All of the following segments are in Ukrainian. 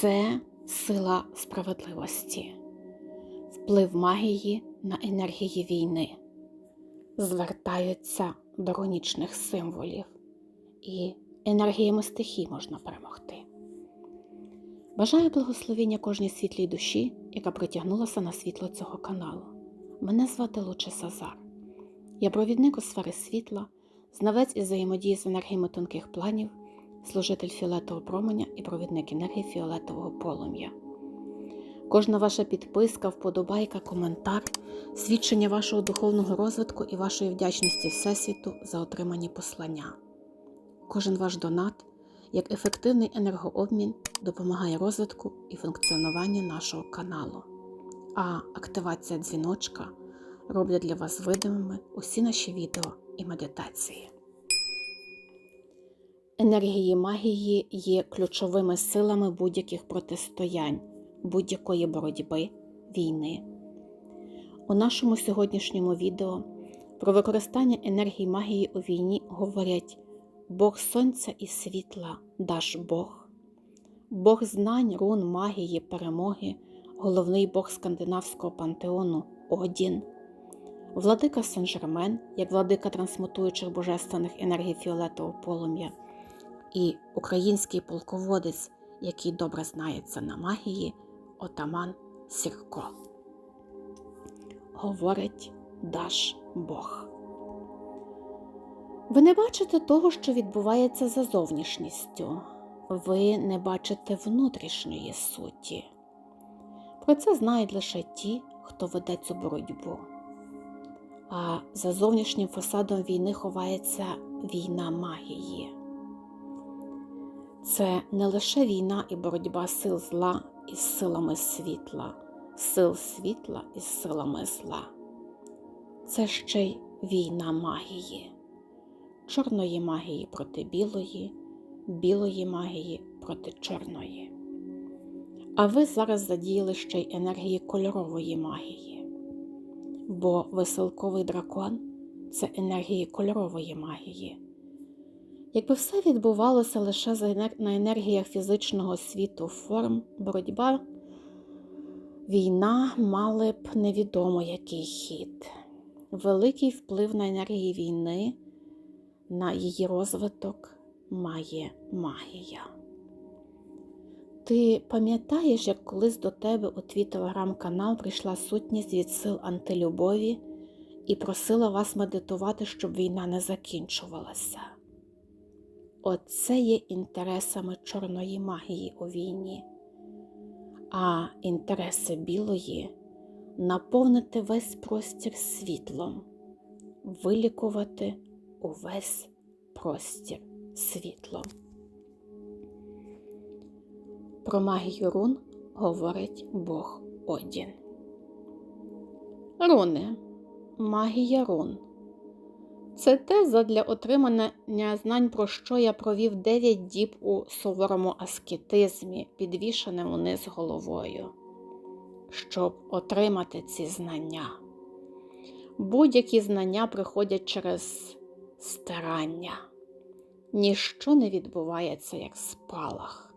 це сила справедливості, вплив магії на енергії війни, звертаються до рунічних символів, і енергіями стихій можна перемогти. Бажаю благословення кожній світлій душі, яка притягнулася на світло цього каналу. Мене звати Луче Сазар. Я провідник у сфери світла, знавець із взаємодії з енергіями тонких планів, служитель фіолетового променя і провідник енергії фіолетового полум'я. Кожна ваша підписка, вподобайка, коментар, свідчення вашого духовного розвитку і вашої вдячності Всесвіту за отримані послання. Кожен ваш донат, як ефективний енергообмін, допомагає розвитку і функціонуванню нашого каналу. А активація дзвіночка роблять для вас видимими усі наші відео і медитації. Енергії магії є ключовими силами будь-яких протистоянь, будь-якої боротьби, війни. У нашому сьогоднішньому відео про використання енергії магії у війні говорять Бог Сонця і світла, Даш Бог, Бог знань, рун, магії, перемоги, головний Бог скандинавського пантеону Одін, владика Сен-Жермен, як владика трансмутуючих божественних енергій фіолетового полум'я, і український полководець, який добре знається на магії, отаман Сірко. Говорить Даш Бог. Ви не бачите того, що відбувається за зовнішністю. Ви не бачите внутрішньої суті. Про це знають лише ті, хто веде цю боротьбу. А за зовнішнім фасадом війни ховається війна магії. Це не лише війна і боротьба сил зла із силами світла, сил світла із силами зла. Це ще й війна магії, чорної магії проти білої, білої магії проти чорної. А ви зараз задіяли ще й енергії кольорової магії, бо веселковий дракон це енергії кольорової магії. Якби все відбувалося лише на енергіях фізичного світу форм, боротьба, війна мали б невідомо який хід. Великий вплив на енергії війни, на її розвиток має магія. Ти пам'ятаєш, як колись до тебе у твій телеграм-канал прийшла сутність від сил антилюбові і просила вас медитувати, щоб війна не закінчувалася? Оце є інтересами чорної магії у війні, а інтереси білої наповнити весь простір світлом, вилікувати увесь простір світлом. Про магію рун говорить Бог Одін. Руни, магія рун. Це те задля отримання знань, про що я провів 9 діб у суворому аскетизмі, підвішеним униз головою, щоб отримати ці знання. Будь-які знання приходять через старання. Ніщо не відбувається як спалах.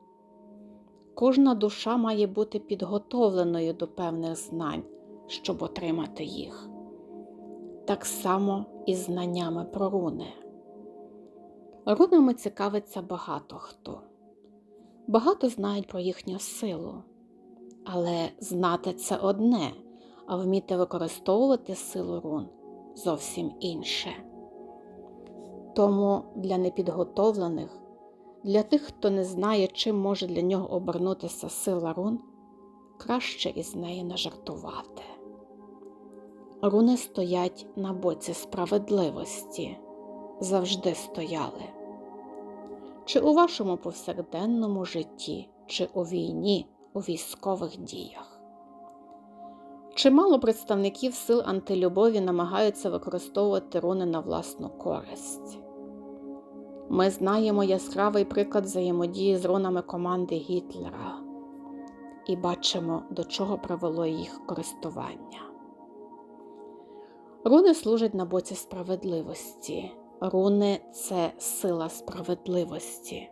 Кожна душа має бути підготовленою до певних знань, щоб отримати їх. Так само і знаннями про руни. Рунами цікавиться багато хто. Багато знають про їхню силу. Але знати це одне, а вміти використовувати силу рун зовсім інше. Тому для непідготовлених, для тих, хто не знає, чим може для нього обернутися сила рун, краще із неї не жартувати. Руни стоять на боці справедливості, завжди стояли. Чи у вашому повсякденному житті, чи у війні, у військових діях. Чимало представників сил антилюбові намагаються використовувати руни на власну користь. Ми знаємо яскравий приклад взаємодії з рунами команди Гітлера і бачимо, до чого привело їх користування. Руни служать на боці справедливості. Руни це сила справедливості.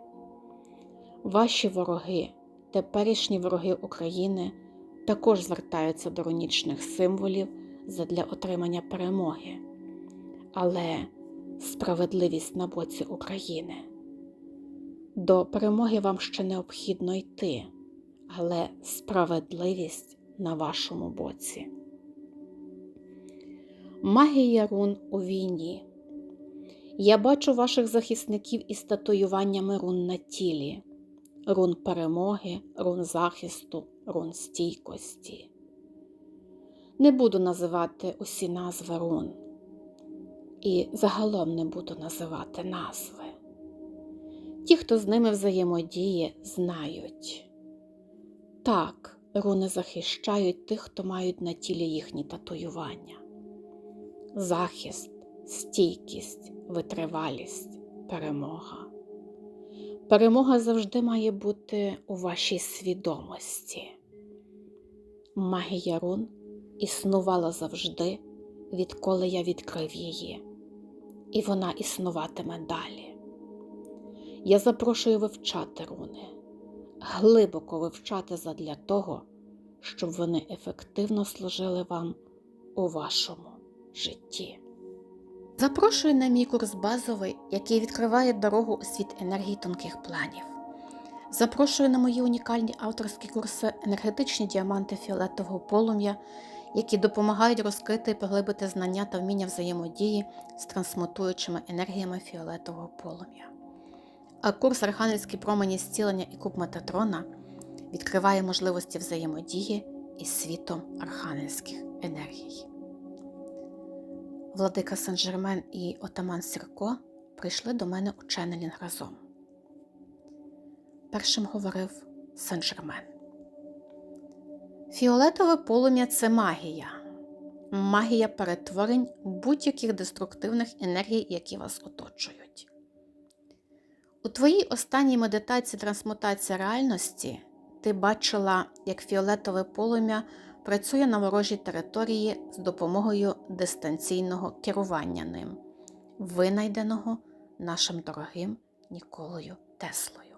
Ваші вороги, теперішні вороги України також звертаються до рунічних символів задля отримання перемоги. Але справедливість на боці України. До перемоги вам ще необхідно йти, але справедливість на вашому боці. Магія рун у війні. Я бачу ваших захисників із татуюваннями рун на тілі, рун перемоги, рун захисту, рун стійкості. Не буду називати усі назви рун. І загалом не буду називати назви. Ті, хто з ними взаємодіє, знають. Так, руни захищають тих, хто мають на тілі їхні татуювання. Захист, стійкість, витривалість, перемога. Перемога завжди має бути у вашій свідомості. Магія рун існувала завжди, відколи я відкрив її, і вона існуватиме далі. Я запрошую вивчати руни, глибоко вивчати задля того, щоб вони ефективно служили вам у вашому житті. Запрошую на мій курс базовий, який відкриває дорогу у світ енергії тонких планів. Запрошую на мої унікальні авторські курси енергетичні діаманти фіолетового полум'я, які допомагають розкрити і поглибити знання та вміння взаємодії з трансмутуючими енергіями фіолетового полум'я. А курс Архангельські промені зцілення і куб Метатрона відкриває можливості взаємодії із світом архангельських енергій. Владика Сен-Жермен і отаман Сірко прийшли до мене у ченнелінг разом. Першим говорив Сен-Жермен. Фіолетове полум'я це магія, магія перетворень будь-яких деструктивних енергій, які вас оточують. У твоїй останній медитації трансмутація реальності ти бачила, як фіолетове полум'я працює на ворожій території з допомогою дистанційного керування ним, винайденого нашим дорогим Ніколою Теслою.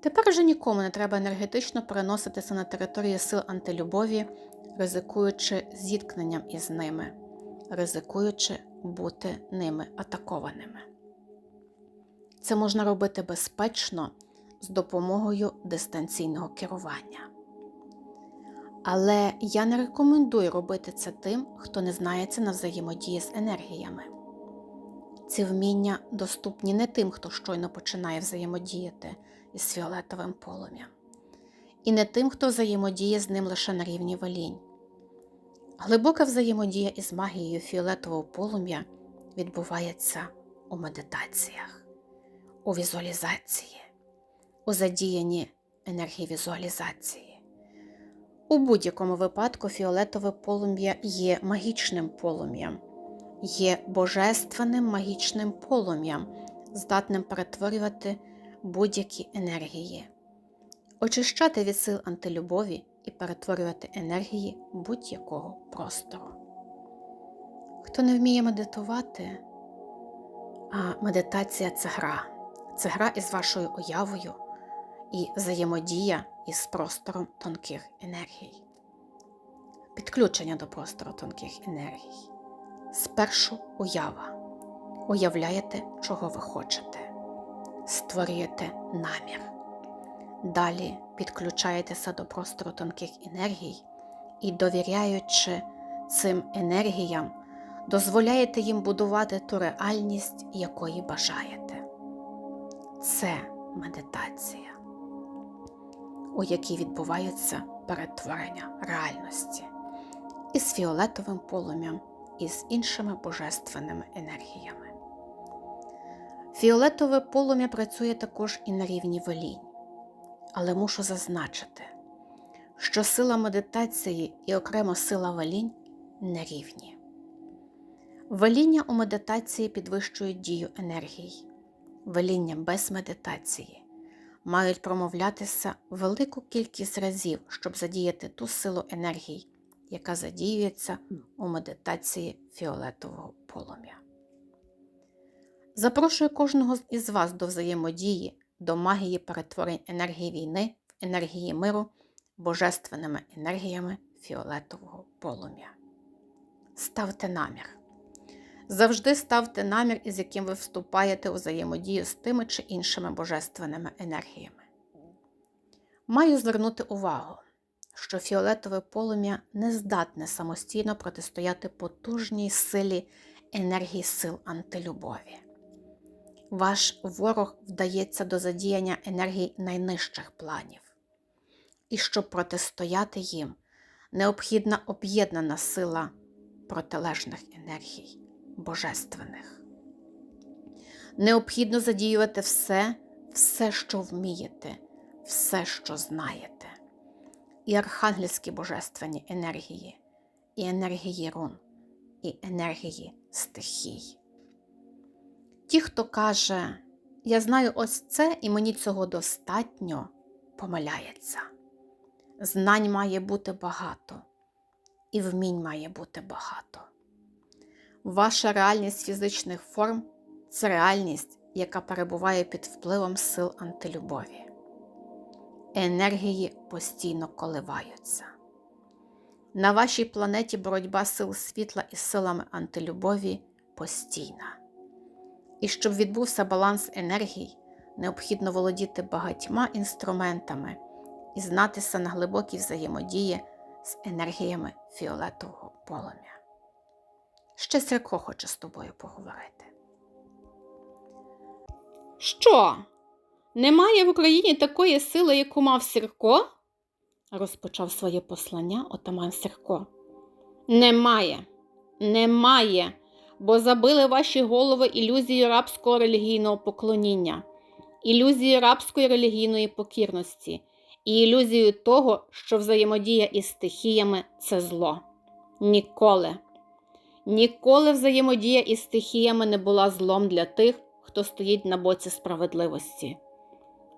Тепер вже нікому не треба енергетично переноситися на територію сил антилюбові, ризикуючи зіткненням із ними, ризикуючи бути ними атакованими. Це можна робити безпечно з допомогою дистанційного керування. Але я не рекомендую робити це тим, хто не знається на взаємодії з енергіями. Ці вміння доступні не тим, хто щойно починає взаємодіяти із фіолетовим полум'ям, і не тим, хто взаємодіє з ним лише на рівні волінь. Глибока взаємодія із магією фіолетового полум'я відбувається у медитаціях, у візуалізації, у задіянні енергії візуалізації. У будь-якому випадку фіолетове полум'я є магічним полум'ям, є божественним магічним полум'ям, здатним перетворювати будь-які енергії, очищати від сил антилюбові і перетворювати енергії будь-якого простору. Хто не вміє медитувати, а медитація це гра, це гра із вашою уявою і взаємодія із простором тонких енергій. Підключення до простору тонких енергій. Спершу уява. Уявляєте, чого ви хочете. Створюєте намір. Далі підключаєтеся до простору тонких енергій і, довіряючи цим енергіям, дозволяєте їм будувати ту реальність, якої бажаєте. Це медитація у якій відбуваються перетворення реальності із фіолетовим полум'ям і з іншими божественними енергіями. Фіолетове полум'я працює також і на рівні волінь, але мушу зазначити, що сила медитації і окремо сила волінь не рівні. Веління у медитації підвищують дію енергії, веління без медитації мають промовлятися велику кількість разів, щоб задіяти ту силу енергії, яка задіюється у медитації фіолетового полум'я. Запрошую кожного із вас до взаємодії до магії перетворень енергії війни енергії миру божественними енергіями фіолетового полум'я. Ставте намір. Завжди ставте намір, із яким ви вступаєте у взаємодію з тими чи іншими божественними енергіями. Маю звернути увагу, що фіолетове полум'я не здатне самостійно протистояти потужній силі енергії сил антилюбові. Ваш ворог вдається до задіяння енергій найнижчих планів. І щоб протистояти їм, необхідна об'єднана сила протилежних енергій, божественних. Необхідно задіювати все, все, що вмієте, все, що знаєте. І архангельські божественні енергії, і енергії рун, і енергії стихій. Ті, хто каже, я знаю ось це, і мені цього достатньо, помиляється. Знань має бути багато, і вмінь має бути багато. Ваша реальність фізичних форм це реальність, яка перебуває під впливом сил антилюбові. Енергії постійно коливаються. На вашій планеті боротьба сил світла із силами антилюбові постійна. І щоб відбувся баланс енергій, необхідно володіти багатьма інструментами і знатися на глибокій взаємодії з енергіями фіолетового полум'я. Ще Сірко хоче з тобою поговорити. Що? Немає в Україні такої сили, яку мав Сірко? розпочав своє послання отаман Сірко. Немає, немає, бо забили ваші голови ілюзією рабського релігійного поклоніння, ілюзією рабської релігійної покірності і ілюзією того, що взаємодія із стихіями це зло. Ніколи. Ніколи взаємодія із стихіями не була злом для тих, хто стоїть на боці справедливості.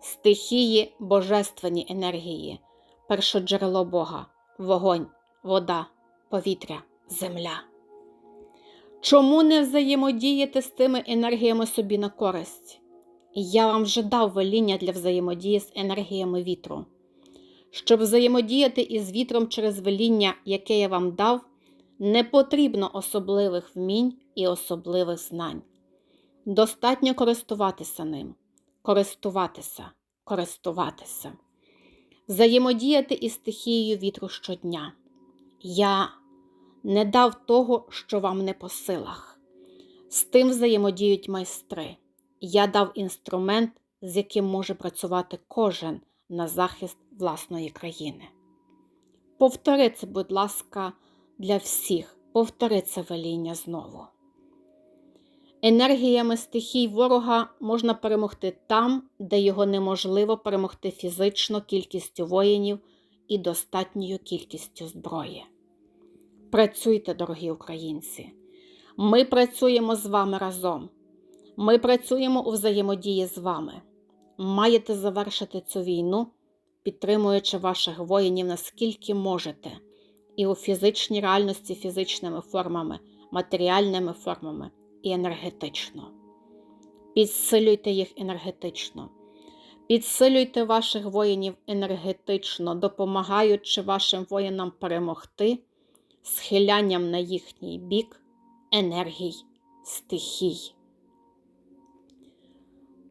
Стихії божественні енергії, першоджерело Бога, вогонь, вода, повітря, земля. Чому не взаємодієте з тими енергіями собі на користь? Я вам вже дав веління для взаємодії з енергіями вітру. Щоб взаємодіяти із вітром через веління, яке я вам дав, не потрібно особливих вмінь і особливих знань. Достатньо користуватися ним, користуватися, користуватися, взаємодіяти із стихією вітру щодня. Я не дав того, що вам не по силах. З тим взаємодіють майстри. Я дав інструмент, з яким може працювати кожен на захист власної країни. Повтори це, будь ласка, для всіх, повтори це веління знову. Енергіями стихій ворога можна перемогти там, де його неможливо перемогти фізично кількістю воїнів і достатньою кількістю зброї. Працюйте, дорогі українці. Ми працюємо з вами разом. Ми працюємо у взаємодії з вами. Маєте завершити цю війну, підтримуючи ваших воїнів наскільки можете, і у фізичній реальності фізичними формами, матеріальними формами і енергетично. Підсилюйте їх енергетично. Підсилюйте ваших воїнів енергетично, допомагаючи вашим воїнам перемогти схилянням на їхній бік енергій стихій.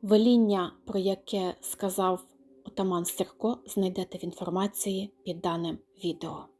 Веління, про яке сказав отаман Сірко, знайдете в інформації під даним відео.